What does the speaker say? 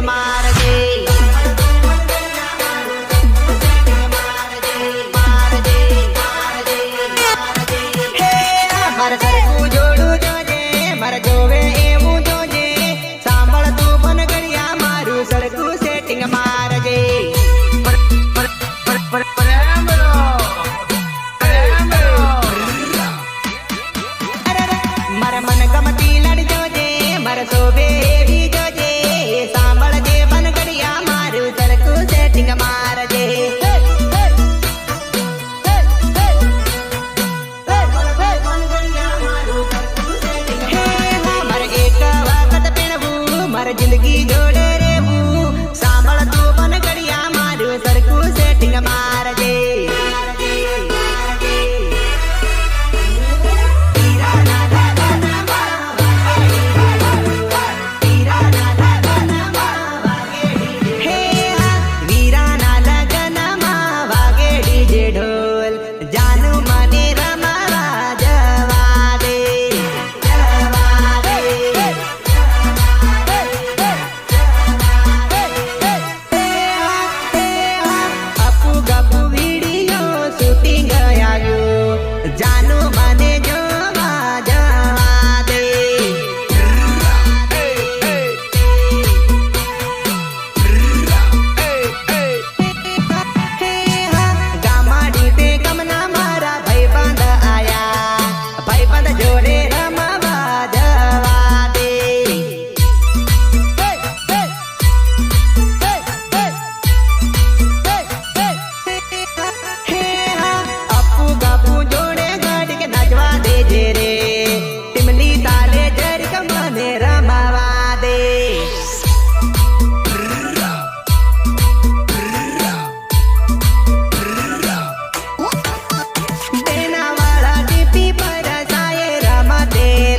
મારજે મારે મન ગમતી લડી જોજે, મારા શોભે जिंदगी जोड़े रे money. day.